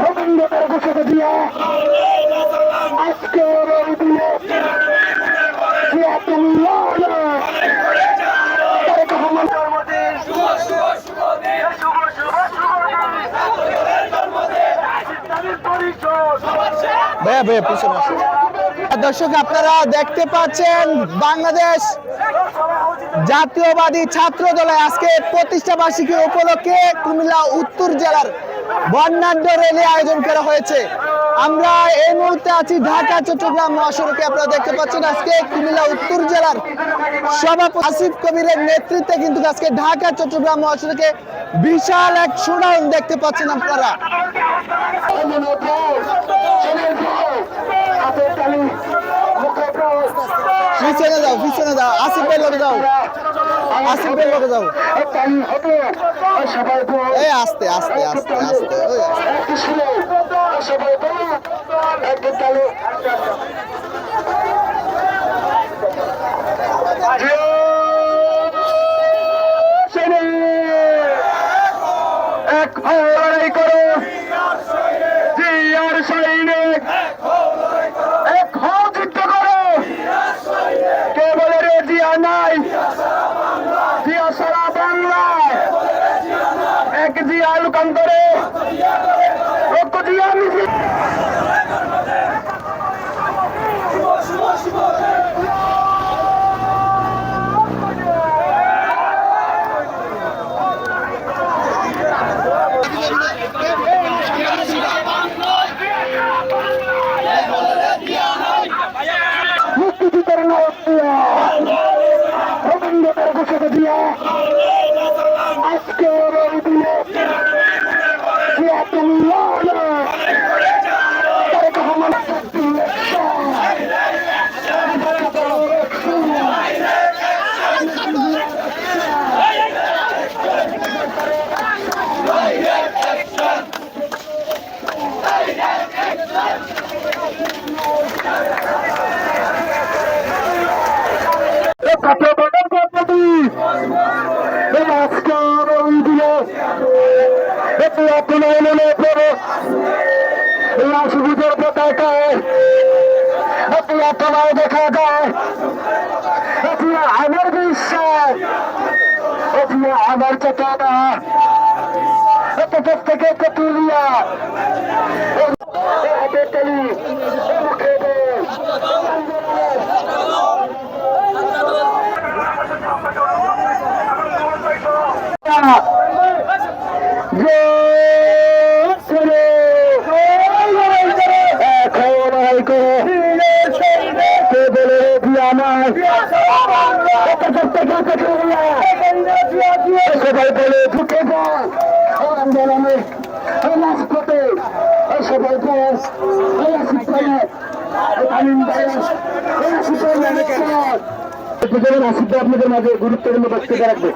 রবীন্দ্রনাথ ঘোষক দিয়া আজকে দর্শক আপনারা দেখতে পাচ্ছেন বাংলাদেশ জাতীয়বাদী ছাত্র দলে আজকে প্রতিষ্ঠা বার্ষিকী উপলক্ষে কুমিল্লা উত্তর জেলার বর্ণাঢ্য র্যালি আয়োজন করা হয়েছে। আমরা এই মুহূর্তে আছি ঢাকা, চট্টগ্রাম মহাসড়কে। আপনারা দেখতে পাচ্ছেন আজকে কুমিল্লা উত্তর জেলার সভাপতি আসিফ কবিরের নেতৃত্বে কিন্তু আজকে ঢাকা, চট্টগ্রাম মহাসড়কে বিশাল এক সুনাম দেখতে পাচ্ছেন আপনারা। পিছনে যাও পিছনে যাও। আসিফ ভাই লোকে যাও। আসিফ ভাই লোকে যাও। এই আস্তে আস্তে আস্তে আস্তে ওই। এক লড়াই করো। জিয়া লুকান্তরে লক্ষ জিয়া মিছিল আপনার মনে পড়ে এই অসুবিধার পতাকায় আপনার দেখা যায় এটি আমার বিশ্বাস এটি আমার চেতনা এত থেকে কতুলিয়া হাতে তেলি মুখে বল সবাই বলে ঢুকে যাও আন্দোলনে সবাই আপনাদের মাঝে গুরুত্বপূর্ণ বক্তব্য রাখবে।